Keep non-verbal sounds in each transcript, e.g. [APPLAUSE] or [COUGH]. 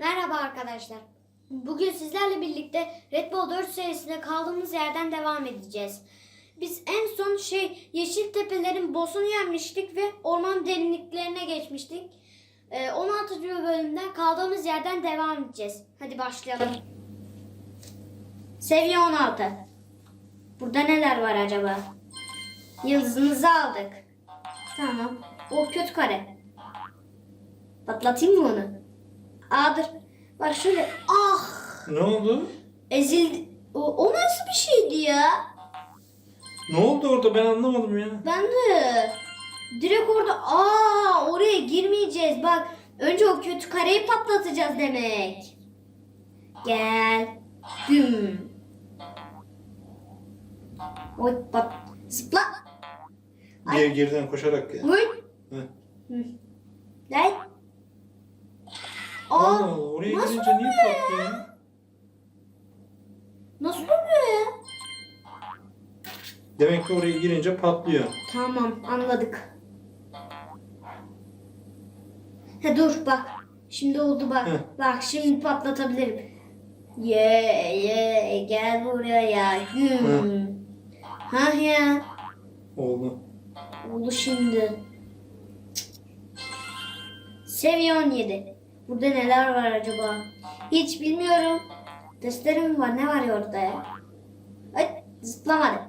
Merhaba arkadaşlar. Bugün sizlerle birlikte Red Bull 4 serisine kaldığımız yerden devam edeceğiz. Biz en son şey Yeşil Tepelerin boss'unu yenmiştik ve orman derinliklerine geçmiştik. Ee, 16. bölümden kaldığımız yerden devam edeceğiz. Hadi başlayalım. Seviye 16. Burada neler var acaba? Yıldızımızı aldık. Tamam. O kötü kare. Patlatayım mı onu? Aa dur. Bak şöyle. Ah. Ne oldu? Ezildi. O, o nasıl bir şeydi ya? Ne oldu orada ben anlamadım ya. Ben de. Direkt orada. Aa oraya girmeyeceğiz. Bak. Önce o kötü kareyi patlatacağız demek. Gel. Güm. Oy pat. Zıpla. Ay. Diye geriden koşarak gel. Oy. Hı. Hı. Gel. Aa, Allah oraya nasıl girince niye oluyor ya? Nasıl oluyor ya? Demek ki oraya girince patlıyor. Tamam anladık. Ha dur bak. Şimdi oldu bak. Hı. Bak şimdi patlatabilirim. Ye ye gel buraya. Güm. Hı. Ha ya. Oldu. Oldu şimdi. Seviye 17. Burada neler var acaba? Hiç bilmiyorum. Testere mi var? Ne var ya orada ya? Ay zıplamadı.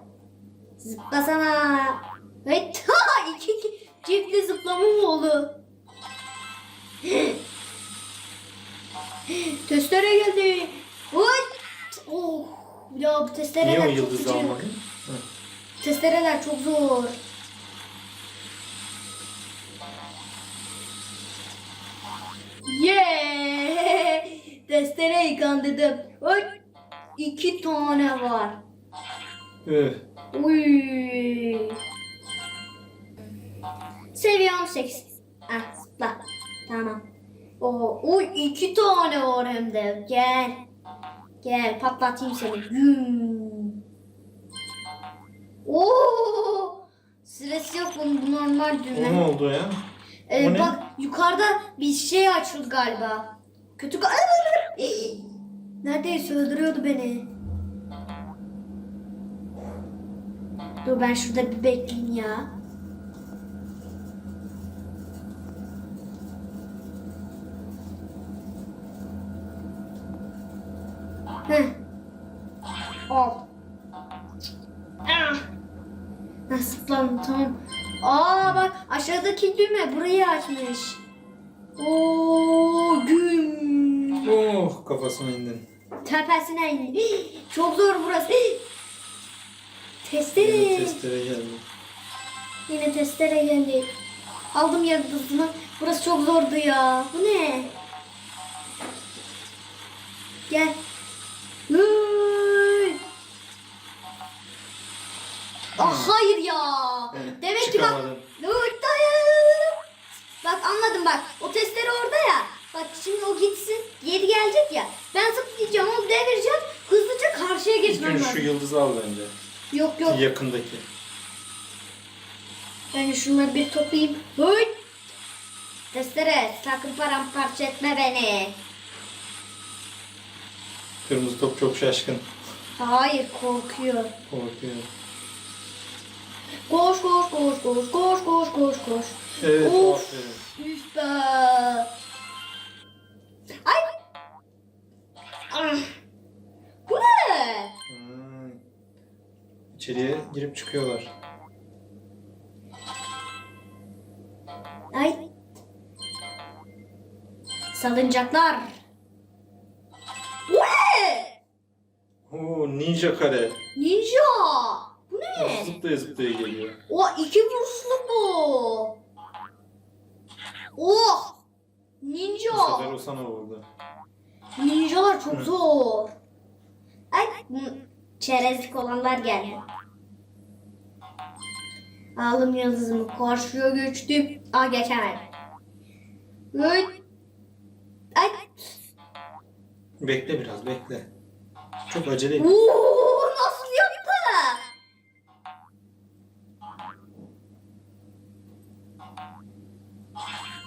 Zıplasana. Ay ta [LAUGHS] iki, iki çiftli zıplama mı oldu? [GASPS] testere geldi. Oy. Oh. Ya bu testereler Niye o çok yıldızı almadın? Hı. Testereler çok zor. Yeah! Testereyi kandırdım. Oy! İki tane var. Üf. Uy. Seviye 18. Ah zıpla. Tamam. Oo, uy iki tane var hem de. Gel. Gel patlatayım seni. Güm. Oo! Sırası yok bunun bu normal O düğme. ne oldu ya? Ee, O bak yukarıda bir şey açıldı galiba. Kötü Neredeyse öldürüyordu beni. Dur ben şurada bir bekleyeyim ya. Burayı açmış. Oo güm. Oh kafasına indin. Tepesine indi. Çok zor burası. Yine Testere. testere geldi. Yine testere geldi. Aldım yıldızını. Burası çok zordu ya. Bu ne? Gel. Hıy. Ah hayır ya. Evet, Demek ki bak. Anladım bak. O testere orada ya. Bak şimdi o gitsin. Geri gelecek ya. Ben zıplayacağım onu devireceğim. Hızlıca karşıya geçmem lazım. şu yıldızı al bence. Yok yok. Yakındaki. Ben şunları bir toplayayım. Hıy! Testere sakın paramparça etme beni. Kırmızı top çok şaşkın. Hayır korkuyor. Korkuyor. Koş koş koş koş koş koş koş koş. Evet Of. aferin. Girip çıkıyorlar. Ay. Salıncaklar. Oo ninja kare. Ninja. Bu ne? Zıplaya zıplaya geliyor. O iki vuruşlu bu. Oh! Bu sefer Ninja. o sana vurdu. Ninjalar çok zor. Ay çerezlik olanlar geldi. Aldım yıldızımı karşıya geçtim. Aa geçemedim. Ay. Ay. Bekle biraz bekle. Çok acele et. Oo, nasıl yaptı?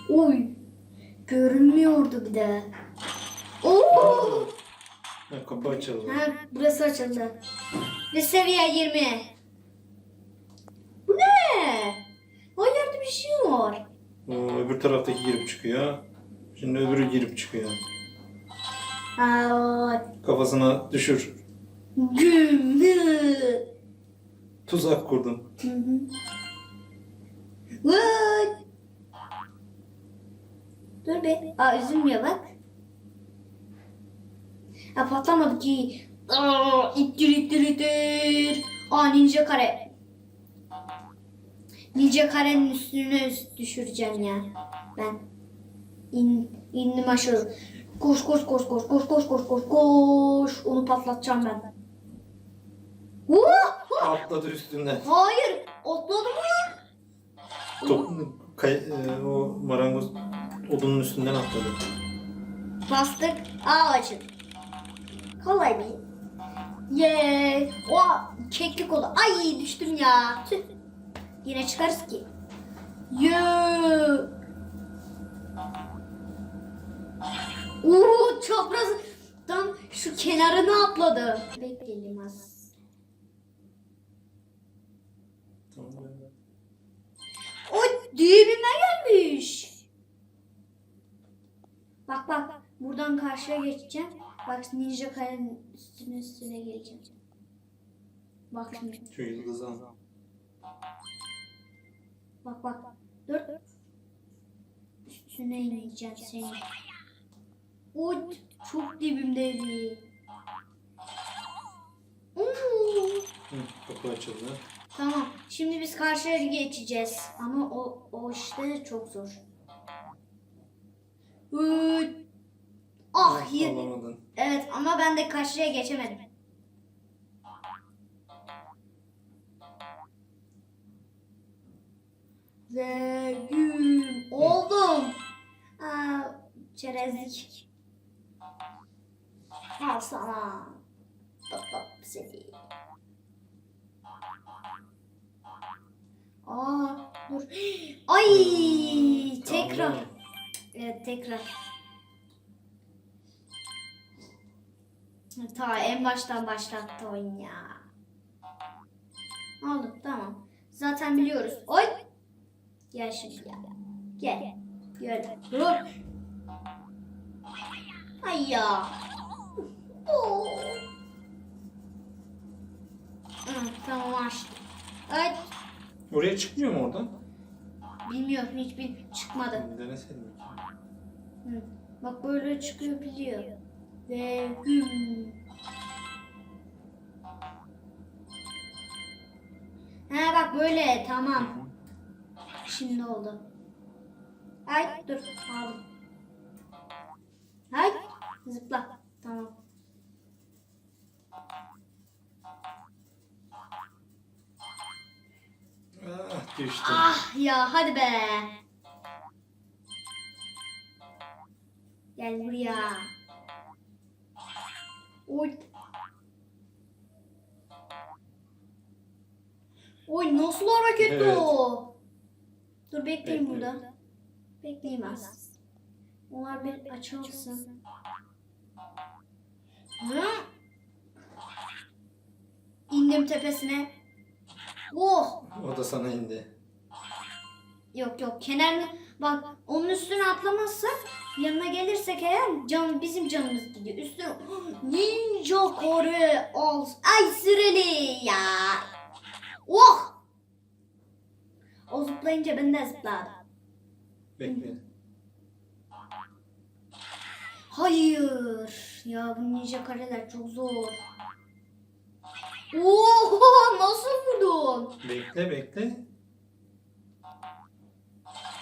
Oy. Görünmüyordu bir de. Oo! Ha, kapı açıldı. Ha, burası açıldı. Ve seviye 20. Bu ne? Hayır bir şey var. O öbür taraftaki girip çıkıyor. Şimdi öbürü girip çıkıyor. Kafasına düşür. Tuzak kurdum. Vay. Dur be. Aa üzülmüyor bak. Ha patlamadı ki. Aa, ittir ittir ittir. Aa ninja kare. Ninja karenin üstüne üst düşüreceğim ya. Ben. İn, indim aşağı. Koş koş koş koş koş koş koş koş koş. Onu patlatacağım ben. Atladı üstünden. Hayır, otladı mı? Top, kay, e, o marangoz odunun üstünden atladı. Bastık, aa açın. Kolay bir. Yeee. Oha, keklik oldu. Ay düştüm ya. Tüh. Yine çıkarız ki. Yeee. Uuu çapraz tam şu kenarına atladı. Bekleyelim az. Tamam. O dibime gelmiş. Bak bak buradan karşıya geçeceğim. Bak ninja kayanın üstüne üstüne geleceğim. Bak şimdi. Şu yıldızı al. Bak bak. Dur. Üstüne ineceğim seni. O çok dibimdeydi. Hı, kapı açıldı. Tamam. Şimdi biz karşıya geçeceğiz. Ama o o işte çok zor. Ah yine. Alamadın. Evet ama ben de karşıya geçemedim. Güm oldum. Aa, çerezlik. Al sana. Bak bak seni. Aa dur. Ay tekrar. Evet tekrar. Ta en baştan başlattı oyun ya. Oldu tamam. Zaten biliyoruz. Oy. Gel şimdi ya. Gel. Gel. Dur. Ay ya. Hı, tamam açtım. Ay. Oraya çıkmıyor mu oradan? Bilmiyorum hiçbir çıkmadı. Deneseydin. Hı. Bak böyle çıkıyor biliyor. Ve güm. Ha bak böyle tamam. Şimdi oldu. Ay dur aldım. Ay zıpla. Tamam. Ah düştüm. Ah ya hadi be. Gel buraya. Oy. Oy nasıl hareketli Evet. o? Dur bekleyin Bekle. burada. Bekleyin az. Onlar bir açılsın. Hı? İndim tepesine. Oh! O da sana indi. Yok yok kenarını bak onun üstüne atlamazsak yanına gelirsek eğer can bizim canımız gidiyor. Üstüne [GASPS] ninja kore ol. Ay süreli ya. Oh! O zıplayınca ben de zıpladım. Bekle. Hayır. Ya bu ninja kareler çok zor. Oho nasıl vurdun? Bekle bekle.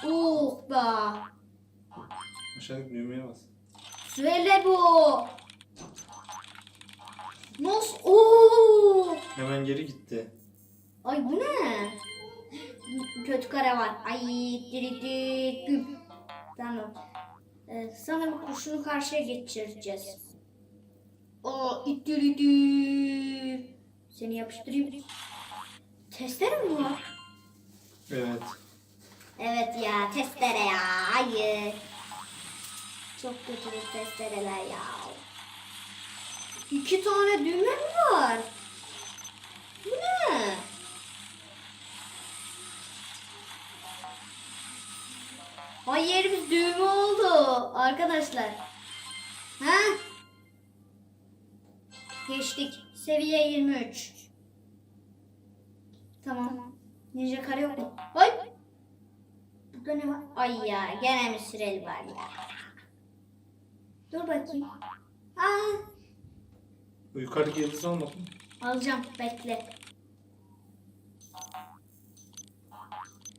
Oh be. Aşağıdaki düğmeye bas. Söyle bu. Nasıl? Oo! Hemen geri gitti. Ay bu ne? Kötü kare var. Ay diri diri güm. Tamam. Ee, sanırım kurşunu karşıya geçireceğiz. Aa ittir ittir. Seni yapıştırayım. Testere mi var? Evet. Evet ya testere ya. Hayır. Çok kötü bir testereler ya. İki tane düğme mi var? Arkadaşlar. Ha? Geçtik. Seviye 23. Tamam. Ninja kare yok mu? Ay. Burada ne var? Ay ya gene mi süreli var ya? Dur bakayım. Aa, yukarıdaki yıldızı almadın mı? alacağım bekle.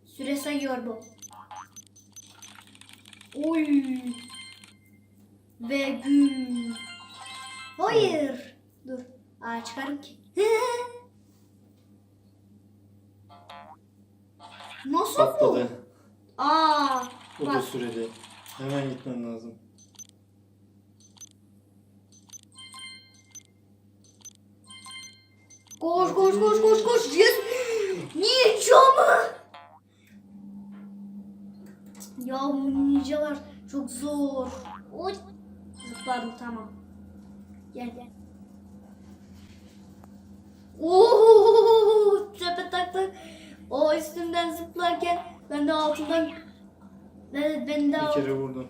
Süre sayıyor bu. Oy. Ve gün. Hayır. Dur. Aa çıkarım ki. [LAUGHS] Nasıl bu? Patladı. Aa. O da Bak. süreli. Hemen gitmen lazım. Koş koş koş koş koş. Yes. Ninja mı? Ya bu ninjalar çok zor. Oy. Zıpladım tamam. Gel gel. Oo, tepe taklak. O üstümden zıplarken ben de altından ben, ben de Bir kere vurdun.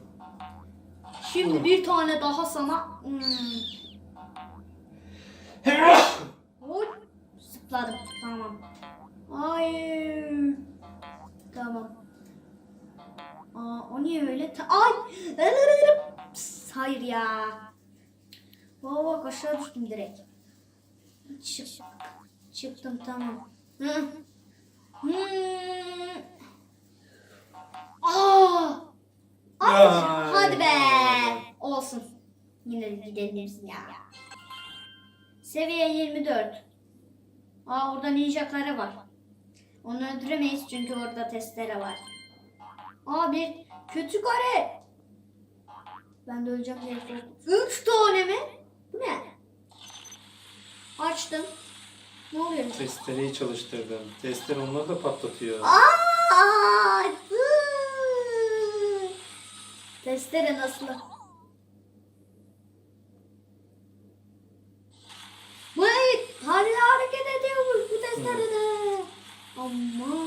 Şimdi bir tane daha sana. Hmm. Oy. Zıpladım. Tamam. Hayır. Tamam. Aa, o niye öyle? Ta- Ay! Pss, hayır ya. Baba bak aşağı düştüm direkt. Çık. Çıktım tamam. Hı. Hmm. Aa! Ay, hadi be. Olsun. Yine de gidebilirsin ya. Seviye 24. Aa orada ninja kare var. Onu öldüremeyiz çünkü orada testere var. Aa bir kötü kare. Ben de öleceğim diye korktum. Üç tane mi? Bu ne? Açtım. Ne oluyor? Testereyi çalıştırdım. Testere onları da patlatıyor. Aa! Iıı! Testere nasıl? Hala hareket ediyormuş bu testerede. Aman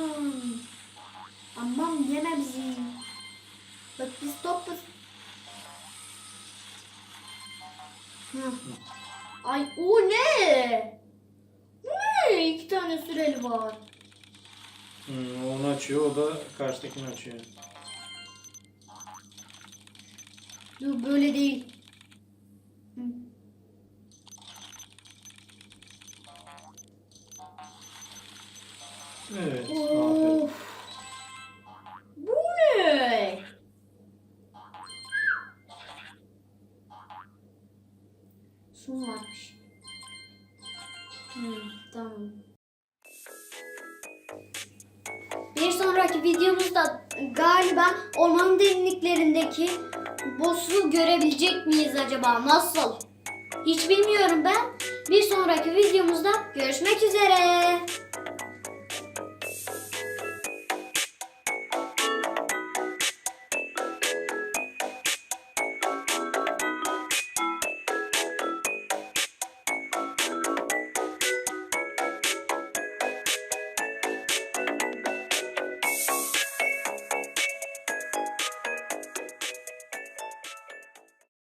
Ay o ne? Bu ne? İki tane süreli var. Hmm, onu açıyor, o da karşıdakini açıyor. Dur böyle değil. Hı. Evet, aferin. Orman derinliklerindeki boss'u görebilecek miyiz acaba? Nasıl? Hiç bilmiyorum ben. Bir sonraki videomuzda görüşmek üzere.